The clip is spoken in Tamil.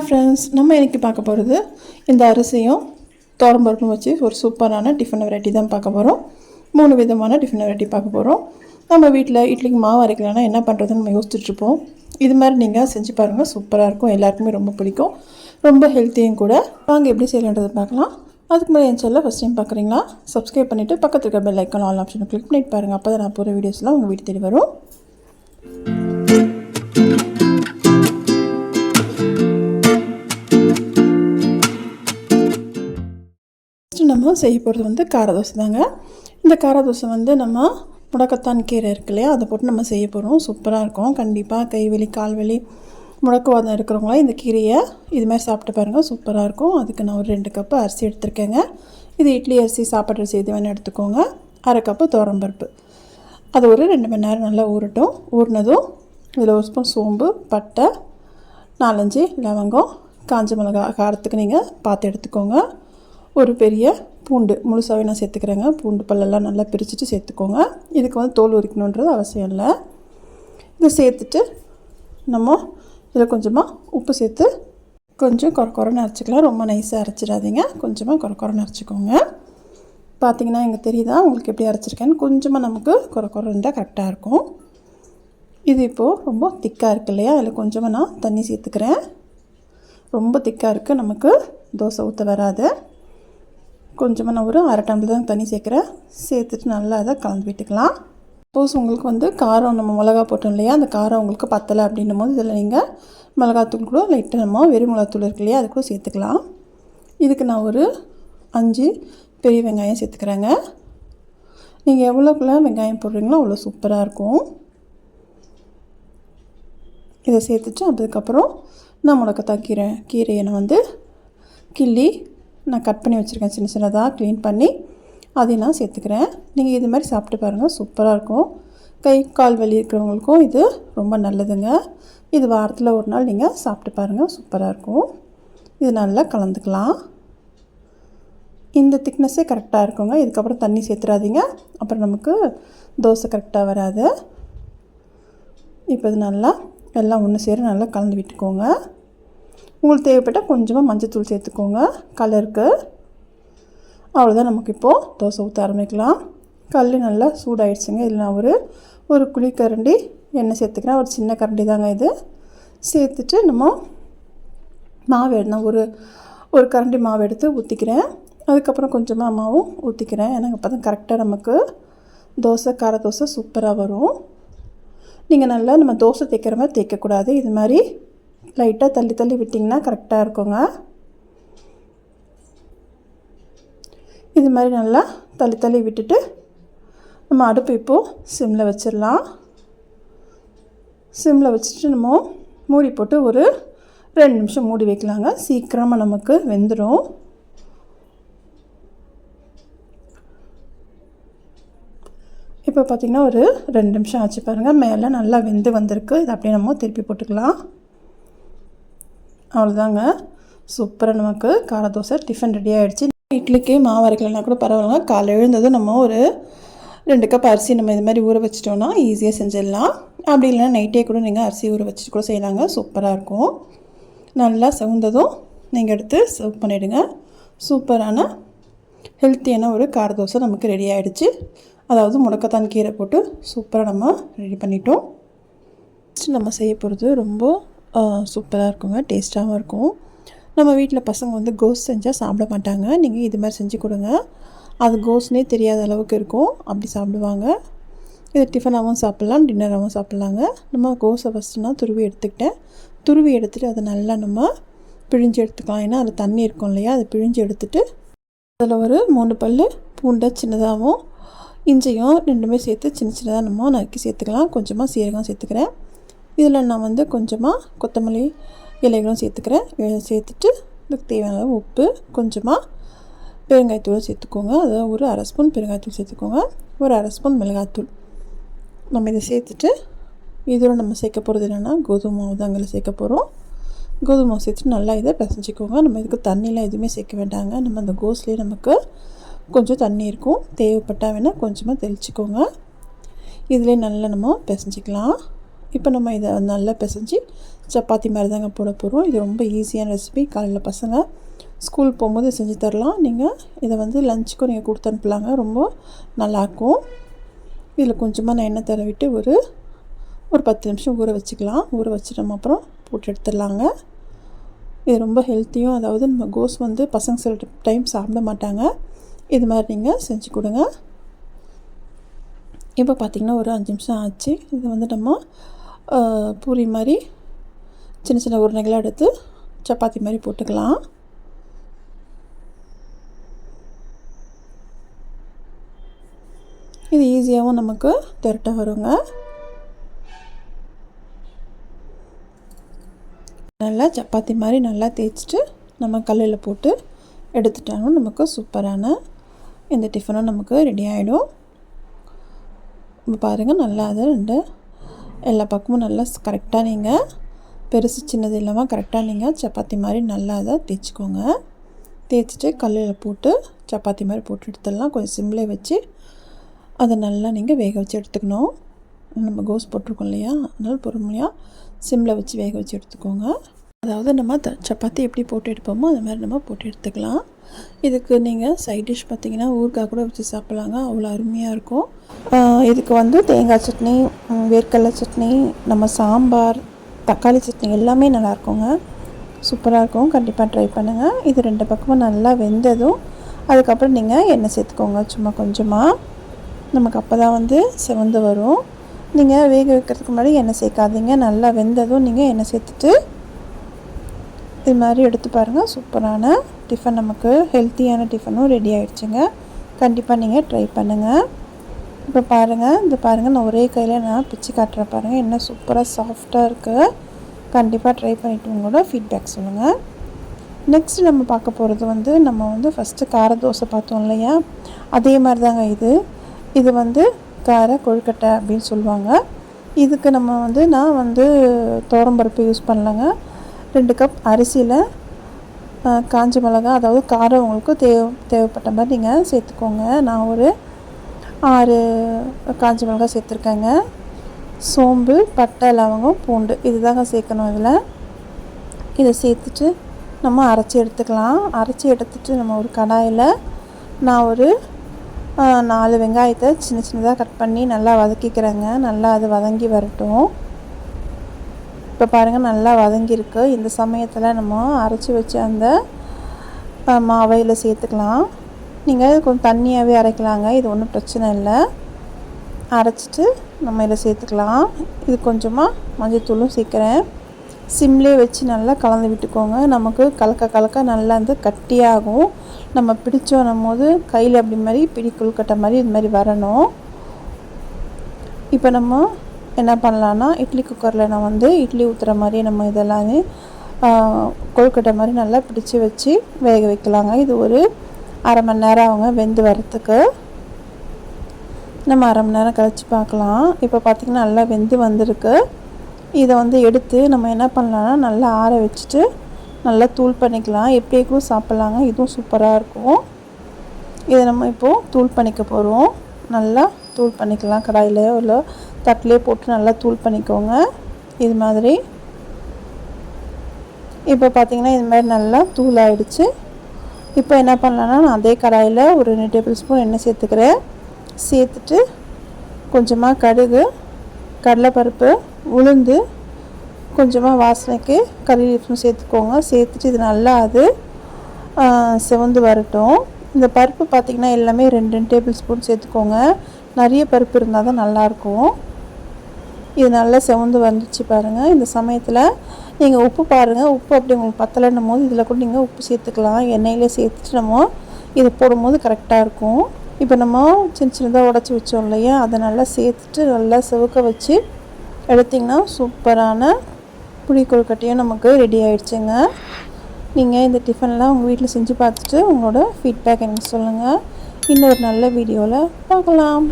ஹாய் ஃப்ரெண்ட்ஸ் நம்ம இன்றைக்கி பார்க்க போகிறது இந்த அரிசியும் தோரம்பருப்பும் வச்சு ஒரு சூப்பரான டிஃபன் வெரைட்டி தான் பார்க்க போகிறோம் மூணு விதமான டிஃபன் வெரைட்டி பார்க்க போகிறோம் நம்ம வீட்டில் இட்லிக்கு மாவு அரைக்கலன்னா என்ன பண்ணுறதுன்னு நம்ம யோசிச்சுட்ருப்போம். இது மாதிரி நீங்கள் செஞ்சு பாருங்கள் சூப்பராக இருக்கும். எல்லாருக்குமே ரொம்ப பிடிக்கும். ரொம்ப ஹெல்த்தியும் கூட. வாங்க எப்படி செய்யலான்றதை பார்க்கலாம். அதுக்கு மேலே என் சொல்ல ஃபஸ்ட் டைம் பார்க்குறீங்களா சப்ஸ்கிரைப் பண்ணிவிட்டு பக்கத்தில் இருக்க பெல் ஐக்கான் ஆல் ஆப்ஷனை கிளிக் பண்ணிட்டு பாருங்கள் அப்போ தான் நான் போகிற வீடியோஸ்லாம் உங்கள் வீட்டு தேடி வரும். நம்ம செய்ய போகிறது வந்து கார தோசை தாங்க. இந்த கார தோசை வந்து நம்ம முடக்கத்தான் கீரை இருக்கு இல்லையா? அதை போட்டு நம்ம செய்ய போகிறோம் சூப்பராக இருக்கும். கண்டிப்பாக கைவலி கால்வலி முடக்குவாதம் இருக்கிறவங்களாம் இந்த கீரையை இது மாதிரி சாப்பிட்டு பாருங்கள் சூப்பராக இருக்கும். அதுக்கு நான் ஒரு ரெண்டு கப்பு அரிசி எடுத்திருக்கேங்க. இது இட்லி அரிசி சாப்பாடு அரிசி எது வேணால் எடுத்துக்கோங்க. அரை கப்பு துவரம்பருப்பு அது ஒரு ரெண்டு மணி நேரம் நல்லா ஊறட்டும். ஊறினதும் இதில் ஒரு ஸ்பூன் சோம்பு பட்டை நாலஞ்சு லவங்கம் காஞ்ச மிளகா காரத்துக்கு நீங்கள் பார்த்து எடுத்துக்கோங்க. ஒரு பெரிய பூண்டு முழுசாகவே நான் சேர்த்துக்கிறேங்க. பூண்டு பல்லெல்லாம் நல்லா பிரிச்சுட்டு சேர்த்துக்கோங்க. இதுக்கு வந்து தோல் உரிக்கணுன்றது அவசியம் இல்லை. இதை சேர்த்துட்டு நம்ம இதில் கொஞ்சமாக உப்பு சேர்த்து கொஞ்சம் குறை குறைன்னு அரைச்சிக்கலாம். ரொம்ப நைஸாக அரைச்சிடாதீங்க. கொஞ்சமாக குறை குறைன்னு அரைச்சிக்கோங்க. பார்த்தீங்கன்னா எங்கள் தெரியுதா? உங்களுக்கு எப்படி அரைச்சிருக்கேன்னு? கொஞ்சமாக நமக்கு குறை குறை இருந்தால் கரெக்டாக இருக்கும். இது இப்போது ரொம்ப திக்காக இருக்குது இல்லையா? அதில் கொஞ்சமாக நான் தண்ணி சேர்த்துக்கிறேன். ரொம்ப திக்காக இருக்குது நமக்கு தோசை ஊற்ற வராது. கொஞ்சமாக நான் ஒரு அரை டம்ளர் தான் தண்ணி சேர்க்குறேன் சேர்த்துட்டு நல்லா அதை கலந்து விட்டுக்கலாம். சப்போஸ் உங்களுக்கு வந்து காரம் நம்ம மிளகா போட்டோம் இல்லையா அந்த காரம் உங்களுக்கு பத்தலை அப்படின்னும் போது இதில் நீங்கள் மிளகாத்தூள் கூட லைட்டாக நம்ம வெறும் மிளகாத்தூள் இருக்கு இல்லையா அது கூட சேர்த்துக்கலாம். இதுக்கு நான் ஒரு அஞ்சு பெரிய வெங்காயம் சேர்த்துக்கிறேங்க. நீங்கள் எவ்வளோக்குள்ள வெங்காயம் போடுறீங்களோ அவ்வளோ சூப்பராக இருக்கும். இதை சேர்த்துட்டு அதுக்கப்புறம் நான் முடக்கத்தான் கீரை கீரையை நான் வந்து கிள்ளி நான் கட் பண்ணி வச்சுருக்கேன். சின்ன சின்னதாக க்ளீன் பண்ணி அதையும் நான் சேர்த்துக்கிறேன். நீங்கள் இது மாதிரி சாப்பிட்டு பாருங்கள் சூப்பராக இருக்கும். கை கால் வலி இருக்கிறவங்களுக்கும் இது ரொம்ப நல்லதுங்க. இது வாரத்தில் ஒரு நாள் நீங்கள் சாப்பிட்டு பாருங்கள் சூப்பராக இருக்கும். இது நல்லா கலந்துக்கலாம். இந்த திக்னஸ்ஸே கரெக்டாக இருக்குங்க. இதுக்கப்புறம் தண்ணி சேர்த்துறாதீங்க. அப்புறம் நமக்கு தோசை கரெக்டாக வராது. இப்போ இது நல்லா எல்லாம் ஒன்று சேர நல்லா கலந்து விட்டுக்கோங்க. உங்களுக்கு தேவைப்பட்டால் கொஞ்சமாக மஞ்சத்தூள் சேர்த்துக்கோங்க கலருக்கு அவ்வளோதான் நமக்கு இப்போது தோசை ஊற்ற ஆரம்பிக்கலாம். கல் நல்லா சூடாயிடுச்சுங்க. இதில் நான் ஒரு ஒரு குழிக்கரண்டி எண்ணெய் சேர்த்துக்கிறேன். ஒரு சின்ன கரண்டி தாங்க இது. சேர்த்துட்டு நம்ம மாவு எடுத்தோம் ஒரு ஒரு கரண்டி மாவு எடுத்து ஊற்றிக்கிறேன் அதுக்கப்புறம் கொஞ்சமாக மாவும் ஊற்றிக்கிறேன் ஏன்னா அப்போ தான் கரெக்டாக நமக்கு தோசை கார தோசை சூப்பராக வரும். நீங்கள் நல்லா நம்ம தோசை தேய்க்கிற மாதிரி தேய்க்கக்கூடாது. இது மாதிரி லைட்டாக தள்ளி தள்ளி விட்டிங்கன்னா கரெக்டாக இருக்குங்க. இது மாதிரி நல்லா தள்ளி தள்ளி விட்டுட்டு நம்ம அடுப்பு இப்போது சிம்மில் வச்சிடலாம். சிம்மில் வச்சுட்டு நம்ம மூடி போட்டு ஒரு ரெண்டு நிமிஷம் மூடி வைக்கலாங்க. சீக்கிரமாக நமக்கு வெந்துடும் இப்போ பார்த்திங்கன்னா ஒரு ரெண்டு நிமிஷம் ஆச்சு பாருங்கள் மேலே நல்லா வெந்து வந்திருக்கு. இதை அப்படியே நம்ம திருப்பி போட்டுக்கலாம். அவ்வளோதாங்க சூப்பராக நமக்கு கார தோசை டிஃபன் ரெடி ஆகிடுச்சு இட்லிக்கு மாவு அரைக்கலைன்னா கூட பரவாயில்லைங்க. காலை எழுந்ததும் நம்ம ஒரு ரெண்டு கப் அரிசி நம்ம இது மாதிரி ஊற வச்சிட்டோன்னா ஈஸியாக செஞ்சிடலாம். அப்படி இல்லைன்னா நைட்டே கூட நீங்கள் அரிசி ஊற வச்சுட்டு கூட செய்யலாங்க. சூப்பராக இருக்கும். நல்லா சவுந்ததும் நீங்கள் எடுத்து சர்வ் பண்ணிவிடுங்க சூப்பரான ஹெல்த்தியான ஒரு கார தோசை நமக்கு ரெடி ஆகிடுச்சு அதாவது முடக்கத்தான் கீரை போட்டு சூப்பராக நம்ம ரெடி பண்ணிட்டோம். நம்ம செய்ய போகிறது ரொம்ப சூப்பராக இருக்குங்க டேஸ்ட்டாகவும் இருக்கும். நம்ம வீட்டில் பசங்க வந்து கோஸ் செஞ்சால் சாப்பிட மாட்டாங்க. நீங்கள் இது மாதிரி செஞ்சு கொடுங்க. அது கோஸ்னே தெரியாத அளவுக்கு இருக்கும். அப்படி சாப்பிடுவாங்க. இது டிஃபனாகவும் சாப்பிட்லாம் டின்னராகவும் சாப்பிட்லாங்க. நம்ம கோஸை ஃபஸ்ட்டு நான் துருவி எடுத்துக்கிட்டேன். துருவி எடுத்துகிட்டு அதை நல்லா நம்ம பிழிஞ்சு எடுத்துக்கலாம். ஏன்னா அதில் தண்ணி இருக்கும் இல்லையா? அதை பிழிஞ்சு எடுத்துகிட்டு அதில் ஒரு மூணு பல் பூண்டை சின்னதாகவும் இஞ்சியும் ரெண்டுமே சேர்த்து சின்ன சின்னதாக நம்ம நறுக்கி சேர்த்துக்கலாம். கொஞ்சமாக சீரகம் சேர்த்துக்கிறேன். இதில் நான் வந்து கொஞ்சமாக கொத்தமல்லி இலைகளும் சேர்த்துக்கிறேன். சேர்த்துட்டு இதுக்கு தேவையான உப்பு கொஞ்சமாக பெருங்காயத்தூள் சேர்த்துக்கோங்க. அதாவது ஒரு அரை ஸ்பூன் பெருங்காயத்தூள் சேர்த்துக்கோங்க. ஒரு அரை ஸ்பூன் மிளகாத்தூள். நம்ம இதை சேர்த்துட்டு இதோட நம்ம சேர்க்க போகிறது என்னென்னா கோதுமை மாவு தான் அங்கே சேர்க்க போகிறோம். கோதுமை மாவு சேர்த்துட்டு நல்லா இதை பிசைஞ்சிக்கோங்க. நம்ம இதுக்கு தண்ணியெலாம் எதுவுமே சேர்க்க வேண்டாங்க. நம்ம அந்த கோஸ்லேயே நமக்கு கொஞ்சம் தண்ணி இருக்கும். தேவைப்பட்டால் வேணால் கொஞ்சமாக தெளிச்சிக்கோங்க. இதிலே நல்லா நம்ம பிசைஞ்சிக்கலாம். இப்போ நம்ம இதை நல்லா பிசைஞ்சு சப்பாத்தி மாதிரி தாங்க போட போகிறோம். இது ரொம்ப ஈஸியான ரெசிபி காலையில் பசங்க ஸ்கூல் போகும்போது செஞ்சு தரலாம். நீங்கள் இதை வந்து லஞ்சுக்கும் நீங்கள் கொடுத்து அனுப்பலாங்க. ரொம்ப நல்லாயிருக்கும். இதில் கொஞ்சமாக நான் எண்ணெய் தடவிட்டு ஒரு ஒரு பத்து நிமிஷம் ஊற வச்சுக்கலாம். ஊற வச்சுட்டோம் அப்புறம் போட்டு எடுத்துடலாங்க. இது ரொம்ப ஹெல்த்தியும் அதாவது நம்ம கோஸ் வந்து பசங்க சில டைம் சாப்பிட மாட்டாங்க. இது மாதிரி நீங்கள் செஞ்சு கொடுங்க. இப்போ பார்த்திங்கன்னா ஒரு அஞ்சு நிமிஷம் ஆச்சு. இது வந்து நம்ம பூரி மாதிரி சின்ன சின்ன உருளைகளாக எடுத்து சப்பாத்தி மாதிரி போட்டுக்கலாம். இது ஈஸியாகவும் நமக்கு திரட்ட வருங்க. நல்லா சப்பாத்தி மாதிரி நல்லா தேய்ச்சிட்டு நம்ம கல்லில் போட்டு எடுத்துட்டாலும் நமக்கு சூப்பரான இந்த டிஃபனும் நமக்கு ரெடி ஆகிடும் இப்போ பாருங்கள் நல்லா அதை ரெண்டு எல்லா பக்கமும் நல்லா கரெக்டாக நீங்கள் பெருசு சின்னது இல்லாமல் கரெக்டாக நீங்கள் சப்பாத்தி மாதிரி நல்லா அதை தேய்ச்சிக்கோங்க. தேய்ச்சிட்டு கல்லில் போட்டு சப்பாத்தி மாதிரி போட்டு எடுத்துடலாம். கொஞ்சம் சிம்லே வச்சு அதை நல்லா நீங்கள் வேக வச்சு எடுத்துக்கணும். நம்ம கோஸ் போட்டிருக்கோம் இல்லையா? அதனால் பொறுமையாக சிம்மில் வச்சு வேக வச்சு எடுத்துக்கோங்க. அதாவது நம்ம த சப்பாத்தி எப்படி போட்டு எடுப்போமோ அது மாதிரி நம்ம போட்டு எடுத்துக்கலாம். இதுக்கு நீங்கள் சைட் டிஷ் பார்த்தீங்கன்னா ஊறுகாய் கூட வச்சு சாப்பிட்லாங்க. அவ்வளோ அருமையாக இருக்கும். இதுக்கு வந்து தேங்காய் சட்னி வேர்க்கடலை சட்னி நம்ம சாம்பார் தக்காளி சட்னி எல்லாமே நல்லாயிருக்குங்க சூப்பராக இருக்கும். கண்டிப்பாக ட்ரை பண்ணுங்கள் இது ரெண்டு பக்கமும் நல்லா வெந்ததும் அதுக்கப்புறம் நீங்கள் எண்ணெய் சேர்த்துக்கோங்க. சும்மா கொஞ்சமாக நமக்கு அப்போ தான் வந்து செவந்து வரும். நீங்கள் வேக வைக்கிறதுக்கு முன்னாடி எண்ணெய் சேர்க்காதீங்க. நல்லா வெந்ததும் நீங்கள் எண்ணெய் சேர்த்துட்டு இது மாதிரி எடுத்து பாருங்கள் சூப்பரான டிஃபன் நமக்கு ஹெல்த்தியான டிஃபனும் ரெடி ஆகிடுச்சுங்க கண்டிப்பாக நீங்கள் ட்ரை பண்ணுங்கள் இப்போ பாருங்கள் இந்த பாருங்கள் நான் ஒரே கையில் நான் பிச்சு காட்டுறேன் பாருங்கள் என்ன சூப்பராக சாஃப்டாக இருக்குது கண்டிப்பாக ட்ரை பண்ணிவிட்டு உங்களோட ஃபீட்பேக் சொல்லுங்கள் நெக்ஸ்ட் நம்ம பார்க்க போகிறது வந்து நம்ம வந்து ஃபஸ்ட்டு கார தோசை பார்த்தோம் இல்லையா? அதே மாதிரி தாங்க இது. இது வந்து கார கொழுக்கட்டை அப்படின்னு சொல்லுவாங்க. இதுக்கு நம்ம வந்து நான் வந்து தோரம்பருப்பு யூஸ் பண்ணலங்க. ரெண்டு கப் அரிசியில் காஞ்ச மிளகா அதாவது காரம் உங்களுக்கு தேவை தேவைப்பட்ட மாதிரி நீங்கள் சேர்த்துக்கோங்க. நான் ஒரு ஆறு காஞ்ச மிளகா சேர்த்துருக்கேங்க. சோம்பு பட்டை லவங்கம் பூண்டு இது தாங்க சேர்க்கணும் இதில். இதை சேர்த்துட்டு நம்ம அரைச்சி எடுத்துக்கலாம். அரைச்சி எடுத்துட்டு நம்ம ஒரு கடாயில் நான் ஒரு நாலு வெங்காயத்தை சின்ன சின்னதாக கட் பண்ணி நல்லா வதக்கிக்கிறேங்க. நல்லா அது வதங்கி வரட்டும். இப்போ பாருங்கள் நல்லா வதங்கியிருக்கு. இந்த சமயத்தில் நம்ம அரைச்சி வச்ச அந்த மாவையில் சேர்த்துக்கலாம். நீங்கள் கொஞ்சம் தண்ணியாகவே அரைக்கலாங்க. இது ஒன்றும் பிரச்சனை இல்லை. அரைச்சிட்டு நம்ம இதில் சேர்த்துக்கலாம். இது கொஞ்சமாக மஞ்சத்தூளும் சேர்க்குறேன். சிம்லே வச்சு நல்லா கலந்து விட்டுக்கோங்க. நமக்கு கலக்க கலக்க நல்லா வந்து கட்டியாகும். நம்ம பிடிச்சோன்னும் போது கையில் அப்படி மாதிரி பிடி கொழுக்கட்டை மாதிரி இது மாதிரி வரணும். இப்போ நம்ம என்ன பண்ணலான்னா இட்லி குக்கரில் நான் வந்து இட்லி ஊற்றுற மாதிரி நம்ம இதெல்லாமே கொழுக்கட்டை மாதிரி நல்லா பிடிச்சி வச்சு வேக வைக்கலாங்க. இது ஒரு அரை மணி நேரம் அவங்க வெந்து வரத்துக்கு நம்ம அரை மணி நேரம் கழித்து பார்க்கலாம். இப்போ பார்த்திங்கன்னா நல்லா வெந்து வந்திருக்கு. இதை வந்து எடுத்து நம்ம என்ன பண்ணலான்னா நல்லா ஆற வச்சுட்டு நல்லா தூள் பண்ணிக்கலாம். எப்படியும் சாப்பிட்லாங்க. இதுவும் சூப்பராக இருக்கும். இதை நம்ம இப்போது தூள் பண்ணிக்க போகிறோம் நல்லா தூள் பண்ணிக்கலாம். கடாயிலையோ இல்லை தட்டிலே போட்டு நல்லா தூள் பண்ணிக்கோங்க. இது மாதிரி. இப்போ பார்த்திங்கன்னா இது மாதிரி நல்லா தூள் ஆகிடுச்சு இப்போ என்ன பண்ணலான்னா நான் அதே கடாயில் ஒரு ரெண்டு டேபிள் ஸ்பூன் எண்ணெய் சேர்த்துக்கிறேன். சேர்த்துட்டு கொஞ்சமாக கடுகு கடலைப்பருப்பு உளுந்து கொஞ்சமாக வாசனைக்கு கறி லீஃப்னு சேர்த்துக்கோங்க. சேர்த்துட்டு இது நல்லா அது செவந்து வரட்டும். இந்த பருப்பு பார்த்திங்கன்னா எல்லாமே ரெண்டு ரெண்டு டேபிள் ஸ்பூன் சேர்த்துக்கோங்க. நிறைய பருப்பு இருந்தால் தான் நல்லாயிருக்கும். இது நல்லா செவந்து வந்துச்சு பாருங்கள் இந்த சமயத்தில் நீங்கள் உப்பு பாருங்கள் உப்பு அப்படி உங்களுக்கு பத்தலைன்னும் போது இதில் கூட நீங்கள் உப்பு சேர்த்துக்கலாம். எண்ணெயிலே சேர்த்துட்டு நம்ம இதை போடும்போது கரெக்டாக இருக்கும். இப்போ நம்ம சின்ன சின்னதாக உடச்சி வச்சோம் இல்லையா? அதை நல்லா சேர்த்துட்டு நல்லா செவுக்க வச்சு எடுத்திங்கன்னா சூப்பரான புளி கொழுக்கட்டையும் நமக்கு ரெடி ஆகிடுச்சுங்க நீங்கள் இந்த டிஃபன்லாம் உங்கள் வீட்டில் செஞ்சு பார்த்துட்டு உங்களோட ஃபீட்பேக் எனக்கு சொல்லுங்கள் இன்னொரு நல்ல வீடியோவில் பார்க்கலாம்.